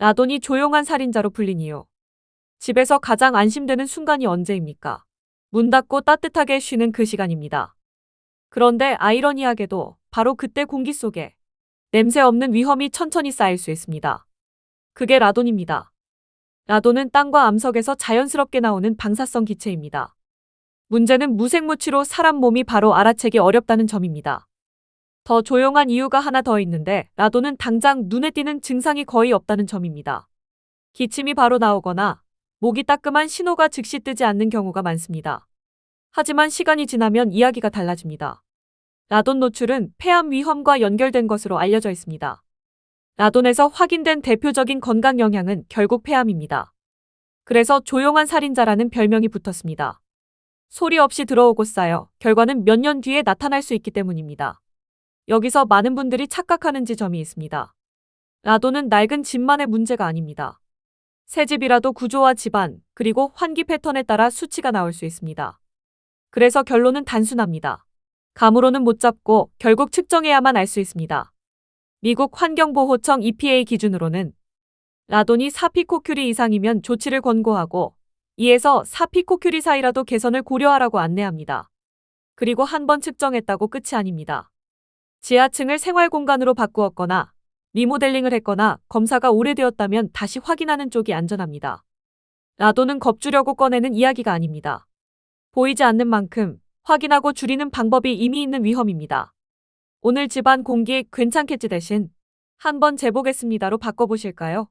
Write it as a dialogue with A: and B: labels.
A: 라돈이 조용한 살인자로 불린 이유. 집에서 가장 안심되는 순간이 언제입니까? 문 닫고 따뜻하게 쉬는 그 시간입니다. 그런데 아이러니하게도 바로 그때 공기 속에 냄새 없는 위험이 천천히 쌓일 수 있습니다. 그게 라돈입니다. 라돈은 땅과 암석에서 자연스럽게 나오는 방사성 기체입니다. 문제는 무색무취로 사람 몸이 바로 알아채기 어렵다는 점입니다. 더 조용한 이유가 하나 더 있는데 라돈은 당장 눈에 띄는 증상이 거의 없다는 점입니다. 기침이 바로 나오거나 목이 따끔한 신호가 즉시 뜨지 않는 경우가 많습니다. 하지만 시간이 지나면 이야기가 달라집니다. 라돈 노출은 폐암 위험과 연결된 것으로 알려져 있습니다. 라돈에서 확인된 대표적인 건강 영향은 결국 폐암입니다. 그래서 조용한 살인자라는 별명이 붙었습니다. 소리 없이 들어오고 쌓여 결과는 몇 년 뒤에 나타날 수 있기 때문입니다. 여기서 많은 분들이 착각하는 지 점이 있습니다. 라돈은 낡은 집만의 문제가 아닙니다. 새 집이라도 구조와 집안, 그리고 환기 패턴에 따라 수치가 나올 수 있습니다. 그래서 결론은 단순합니다. 감으로는 못 잡고 결국 측정해야만 알 수 있습니다. 미국 환경보호청 EPA 기준으로는 라돈이 4피코큐리 이상이면 조치를 권고하고 2에서 4피코큐리 사이라도 개선을 고려하라고 안내합니다. 그리고 한 번 측정했다고 끝이 아닙니다. 지하층을 생활공간으로 바꾸었거나 리모델링을 했거나 검사가 오래되었다면 다시 확인하는 쪽이 안전합니다. 라돈은 겁주려고 꺼내는 이야기가 아닙니다. 보이지 않는 만큼 확인하고 줄이는 방법이 이미 있는 위험입니다. 오늘 집안 공기 괜찮겠지 대신 한번 재보겠습니다로 바꿔보실까요?